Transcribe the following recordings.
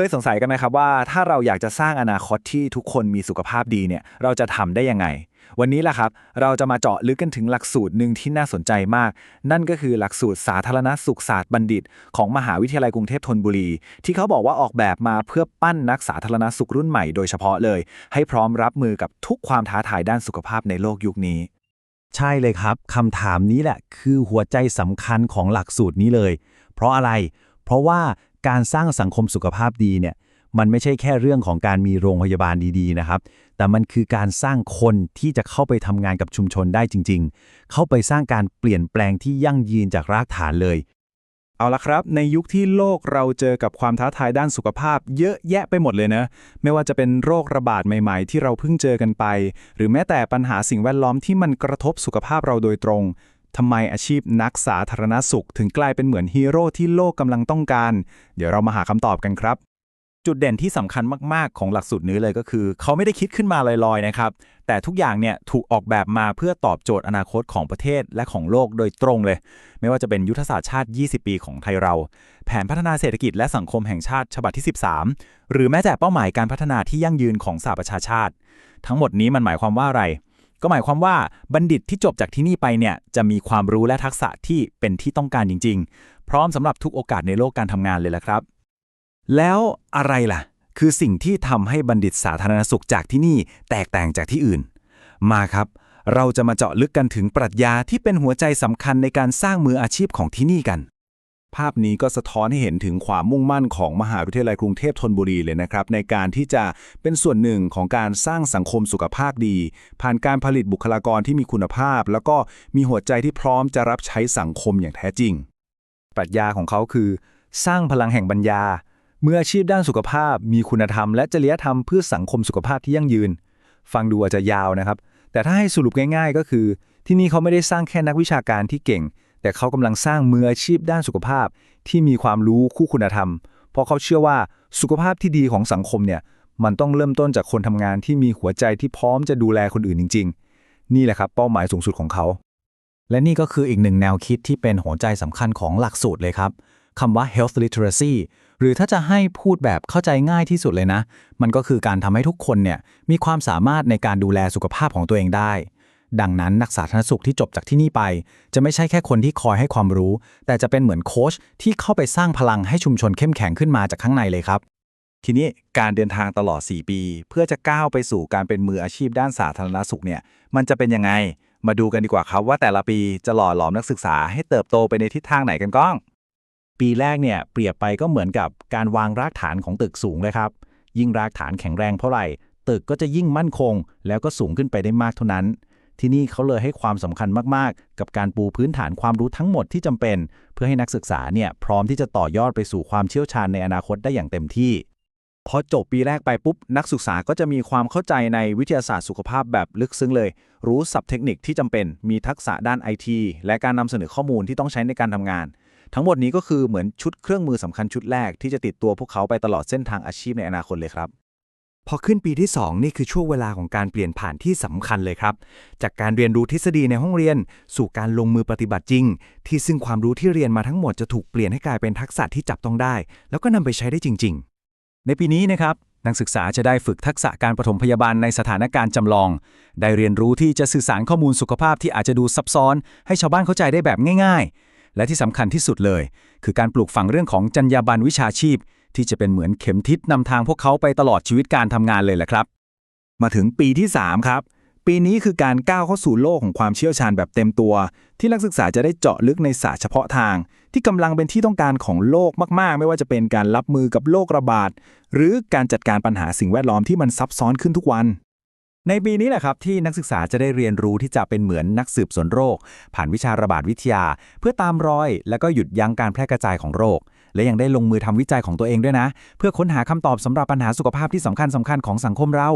เคยสงสัยกันไหมครับว่าถ้าเราอยากจะสร้างอนาคตที่ทุกคนมีสุขภาพดีเนี่ยเราจะทำได้ยังไง วันนี้แหละครับ เราจะมาเจาะลึกกันถึงหลักสูตรหนึ่งที่น่าสนใจมาก นั่นก็คือหลักสูตรสาธารณสุขศาสตร์บัณฑิต ของมหาวิทยาลัยกรุงเทพธนบุรี ที่เขาบอกว่าออกแบบมาเพื่อปั้นนักสาธารณสุขรุ่นใหม่โดยเฉพาะเลย ให้พร้อมรับมือกับทุกความท้าทายด้านสุขภาพในโลกยุคนี้ ใช่เลยครับคำถามนี้แหละคือหัวใจสำคัญของหลักสูตรนี้เลย เพราะอะไร เพราะว่า การสร้างสังคมสุขภาพดีเนี่ยมันไม่ใช่แค่เรื่องของการมีโรงพยาบาลดีๆนะครับ แต่มันคือการสร้างคนที่จะเข้าไปทำงานกับชุมชนได้จริง ๆ เข้าไปสร้างการเปลี่ยนแปลงที่ยั่งยืนจากรากฐานเลย เอาละครับ ในยุคที่โลกเราเจอกับความท้าทายด้านสุขภาพ เยอะแยะไปหมดเลยนะ ไม่ว่าจะเป็นโรคระบาดใหม่ ๆ ที่เราเพิ่งเจอกันไป หรือแม้แต่ปัญหาสิ่งแวดล้อมที่มันกระทบสุขภาพเราโดยตรง ทำไมอาชีพนักสาธารณสุขถึงกลายเป็นเหมือนฮีโร่ที่โลกกำลังต้องการ เดี๋ยวเรามาหาคำตอบกันครับ จุดเด่นที่สำคัญมาก ๆ ของหลักสูตรนี้เลยก็คือ เขาไม่ได้คิดขึ้นมาลอยๆนะครับ แต่ทุกอย่างเนี่ยถูกออกแบบมาเพื่อตอบโจทย์อนาคตของประเทศและของโลกโดยตรงเลย ไม่ว่าจะเป็นยุทธศาสตร์ชาติ 20 ปีของไทยเรา แผนพัฒนาเศรษฐกิจและสังคมแห่งชาติฉบับที่ 13 หรือแม้แต่เป้าหมายการพัฒนาที่ยั่งยืนของสหประชาชาติ ทั้งหมดนี้มันหมายความว่าอะไร ก็หมายความว่าบัณฑิตที่จบจากที่นี่ไปเนี่ยจะมีความรู้และทักษะที่เป็นที่ต้องการจริง ๆ พร้อมสำหรับทุกโอกาสในโลกการทำงานเลยละครับ แล้วอะไรล่ะ คือสิ่งที่ทำให้บัณฑิตสาธารณสุขจากที่นี่แตกต่างจากที่อื่น มาครับ เราจะมาเจาะลึกกันถึงปรัชญาที่เป็นหัวใจสำคัญในการสร้างมืออาชีพของที่นี่กัน ภาพนี้ก็สะท้อนให้เห็นถึงความมุ่งมั่นของมหาวิทยาลัยกรุงเทพธนบุรีเลยนะครับ ในการที่จะเป็นส่วนหนึ่งของการสร้างสังคมสุขภาพดี ผ่านการผลิตบุคลากรที่มีคุณภาพ แล้วก็มีหัวใจที่พร้อมจะรับใช้สังคมอย่างแท้จริง ปรัชญาของเขาคือ สร้างพลังแห่งปัญญา เมื่ออาชีพด้านสุขภาพ มีคุณธรรมและจริยธรรมเพื่อสังคมสุขภาพที่ยั่งยืน ฟังดูอาจจะยาวนะครับ แต่ถ้าให้สรุปง่าย ๆ ก็คือ ที่นี่เขาไม่ได้สร้างแค่นักวิชาการที่เก่ง แต่เขากำลังสร้างมืออาชีพด้านสุขภาพที่มีความรู้คู่คุณธรรม เพราะเขาเชื่อว่าสุขภาพที่ดีของสังคมเนี่ยมันต้องเริ่มต้นจากคนทำงานที่มีหัวใจที่พร้อมจะดูแลคนอื่นจริง ๆ นี่แหละครับเป้าหมายสูงสุดของเขา และนี่ก็คืออีกหนึ่งแนวคิดที่เป็นหัวใจสำคัญของหลักสูตรเลยครับคำว่า health literacy หรือถ้าจะให้พูดแบบเข้าใจง่ายที่สุดเลยนะ มันก็คือการทำให้ทุกคนเนี่ยมีความสามารถในการดูแลสุขภาพของตัวเองได้ ดังนั้นนักสาธารณสุขที่จบจากที่นี่ไป จะไม่ใช่แค่คนที่คอยให้ความรู้ แต่จะเป็นเหมือนโค้ชที่เข้าไปสร้างพลังให้ชุมชนเข้มแข็งขึ้นมาจากข้างในเลยครับ ทีนี้การเดินทางตลอด 4 ปี เพื่อจะก้าวไปสู่การเป็นมืออาชีพด้านสาธารณสุขเนี่ยมันจะเป็นยังไง มาดูกันดีกว่าครับว่าแต่ละปีจะหล่อหลอมนักศึกษาให้เติบโตไปในทิศทางไหนกันก้อง ปีแรกเนี่ยเปรียบไปก็เหมือนกับการวางรากฐานของตึกสูงเลยครับยิ่งรากฐานแข็งแรงเท่าไหร่ตึกก็จะยิ่งมั่นคง แล้วก็สูงขึ้นไปได้มากเท่านั้น ที่นี่เขาเลยให้ความสำคัญมากๆ กับการปูพื้นฐานความรู้ทั้งหมดที่จำเป็น เพื่อให้นักศึกษาเนี่ยพร้อมที่จะต่อยอดไปสู่ความเชี่ยวชาญในอนาคตได้อย่างเต็มที่พอจบปีแรกไปปุ๊บ นักศึกษาก็จะมีความเข้าใจในวิทยาศาสตร์สุขภาพแบบลึกซึ้งเลย รู้ศัพท์เทคนิคที่จำเป็น มีทักษะด้านไอทีและการนำเสนอข้อมูลที่ต้องใช้ในการทำงาน ทั้งหมดนี้ก็คือเหมือนชุดเครื่องมือสำคัญชุดแรกที่จะติดตัวพวกเขาไปตลอดเส้นทางอาชีพในอนาคตเลยครับ พอขึ้นปีที่ 2 นี่คือช่วงเวลาของการเปลี่ยนผ่านที่สำคัญเลยครับ จากการเรียนรู้ทฤษฎีในห้องเรียน สู่การลงมือปฏิบัติจริง ที่ซึ่งความรู้ที่เรียนมาทั้งหมดจะถูกเปลี่ยนให้กลายเป็นทักษะที่จับต้องได้ แล้วก็นำไปใช้ได้จริง ๆ ในปีนี้นะครับนักศึกษาจะได้ฝึกทักษะการปฐมพยาบาลในสถานการณ์จำลอง ได้เรียนรู้ที่จะสื่อสารข้อมูลสุขภาพที่อาจจะดูซับซ้อน ให้ชาวบ้านเข้าใจได้แบบง่าย ๆ และที่สำคัญที่สุดเลย คือการปลูกฝังเรื่องของจรรยาบรรณวิชาชีพ ที่จะเป็นเหมือนเข็มทิศนำทางพวกเขาไปตลอดชีวิตการทำงานเลยแหละครับ มาถึงปีที่ 3 ครับ ปีนี้คือการก้าวเข้าสู่โลกของความเชี่ยวชาญแบบเต็มตัว ที่นักศึกษาจะได้เจาะลึกในศาสตร์เฉพาะทาง ที่กำลังเป็นที่ต้องการของโลกมาก ๆ ไม่ว่าจะเป็นการรับมือกับโรคระบาดหรือการจัดการปัญหาสิ่งแวดล้อมที่มันซับซ้อนขึ้นทุกวันในปีนี้แหละครับที่นักศึกษาจะได้เรียนรู้ที่จะเป็นเหมือนนักสืบสวนโรค ผ่านวิชาระบาดวิทยา เพื่อตามรอย และก็หยุดยั้งการแพร่กระจายของโรค และยังได้ลงมือทำวิจัยของตัวเองด้วยนะ เพื่อค้นหาคำตอบสำหรับปัญหาสุขภาพที่สำคัญสำคัญของสังคมเรา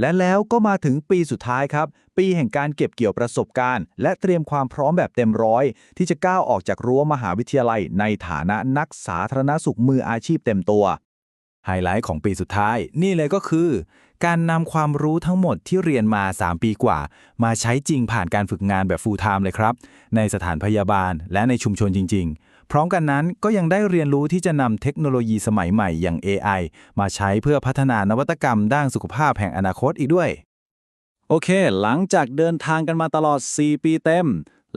และแล้วก็มาถึงปีสุดท้ายครับ ปีแห่งการเก็บเกี่ยวประสบการณ์ และเตรียมความพร้อมแบบเต็มร้อย ที่จะก้าวออกจากรั้วมหาวิทยาลัย ในฐานะนักสาธารณสุขมืออาชีพเต็มตัว ไฮไลท์ของปีสุดท้ายนี่เลยก็คือ การนำความรู้ทั้งหมดที่เรียนมา 3 ปีกว่า มาใช้จริงผ่านการฝึกงานแบบ full time เลยครับ ในสถานพยาบาลและในชุมชนจริง ๆ พร้อมกันนั้นก็ยังได้เรียนรู้ที่จะนำเทคโนโลยีสมัยใหม่อย่าง AI มาใช้เพื่อพัฒนานวัตกรรมด้านสุขภาพแห่งอนาคตอีกด้วย โอเค หลังจากเดินทางกันมาตลอด 4 ปีเต็ม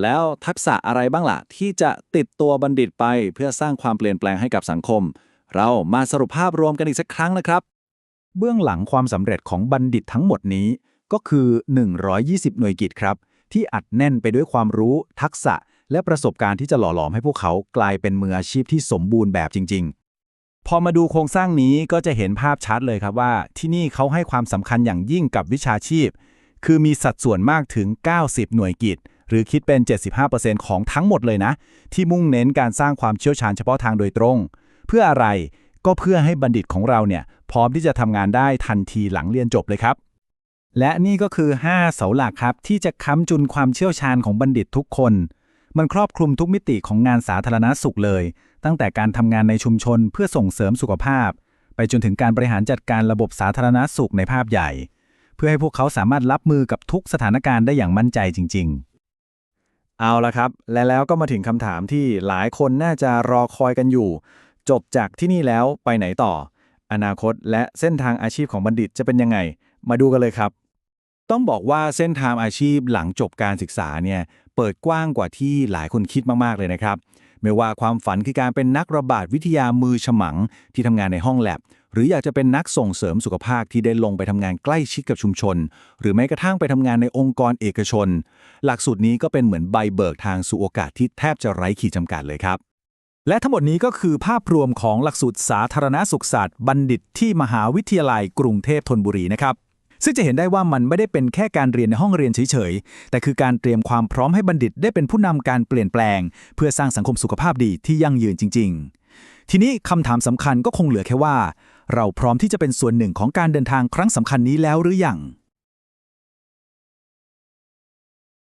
แล้วทักษะอะไรบ้างล่ะที่จะติดตัวบัณฑิตไปเพื่อสร้างความเปลี่ยนแปลงให้กับสังคม เรามาสรุปภาพรวมกันอีกสักครั้งนะครับ เบื้องหลังความสำเร็จของบัณฑิตทั้งหมดนี้ ก็คือ 120 หน่วยกิจครับ ที่อัดแน่นไปด้วยความรู้ ทักษะ และประสบการณ์ที่จะหล่อหลอมให้พวกเขากลายเป็นมืออาชีพที่สมบูรณ์แบบจริง ๆ พอมาดูโครงสร้างนี้ก็จะเห็นภาพชัดเลยครับว่า ที่นี่เขาให้ความสำคัญอย่างยิ่งกับวิชาชีพ คือมีสัดส่วนมากถึง 90 หน่วยกิจหรือคิดเป็น 75%ของทั้งหมดเลยนะ ที่มุ่งเน้นการสร้างความเชี่ยวชาญเฉพาะทางโดยตรง พื่ออะไร ก็เพื่อให้บัณฑิตของเราเนี่ยพร้อมที่จะทำงานได้ทันทีหลังเรียนจบเลยครับ และนี่ก็คือ 5 เสาหลักครับ ที่จะค้ำจุนความเชี่ยวชาญของบัณฑิตทุกคน มันครอบคลุมทุกมิติของงานสาธารณสุขเลย ตั้งแต่การทำงานในชุมชนเพื่อส่งเสริมสุขภาพ ไปจนถึงการบริหารจัดการระบบสาธารณสุขในภาพใหญ่ เพื่อให้พวกเขาสามารถรับมือกับทุกสถานการณ์ได้อย่างมั่นใจจริง ๆเอาละครับ และแล้วก็มาถึงคำถามที่หลายคนน่าจะรอคอยกันอยู่ จบจากที่นี่แล้วไปไหนต่อ อนาคตและเส้นทางอาชีพของบัณฑิตจะเป็นยังไง มาดูกันเลยครับ ต้องบอกว่าเส้นทางอาชีพหลังจบการศึกษาเนี่ยเปิดกว้างกว่าที่หลายคนคิดมาก ๆ เลยนะครับ ไม่ว่าความฝันคือการเป็นนักระบาดวิทยามือฉมังที่ทำงานในห้องแลบ หรืออยากจะเป็นนักส่งเสริมสุขภาพที่ได้ลงไปทำงานใกล้ชิดกับชุมชน หรือแม้กระทั่งไปทำงานในองค์กรเอกชน หลักสูตรนี้ก็เป็นเหมือนใบเบิกทางสู่โอกาสที่แทบจะไร้ขีดจำกัดเลยครับ และทั้งหมดนี้ก็คือภาพรวมของหลักสูตรสาธารณสุขศาสตร์บัณฑิตที่มหาวิทยาลัยกรุงเทพธนบุรีนะครับ ซึ่งจะเห็นได้ว่ามันไม่ได้เป็นแค่การเรียนในห้องเรียนเฉยๆ แต่คือการเตรียมความพร้อมให้บัณฑิตได้เป็นผู้นำการเปลี่ยนแปลง เพื่อสร้างสังคมสุขภาพดีที่ยั่งยืนจริง ๆ ทีนี้คำถามสำคัญก็คงเหลือแค่ว่า เราพร้อมที่จะเป็นส่วนหนึ่งของการเดินทางครั้งสำคัญนี้แล้วหรือยัง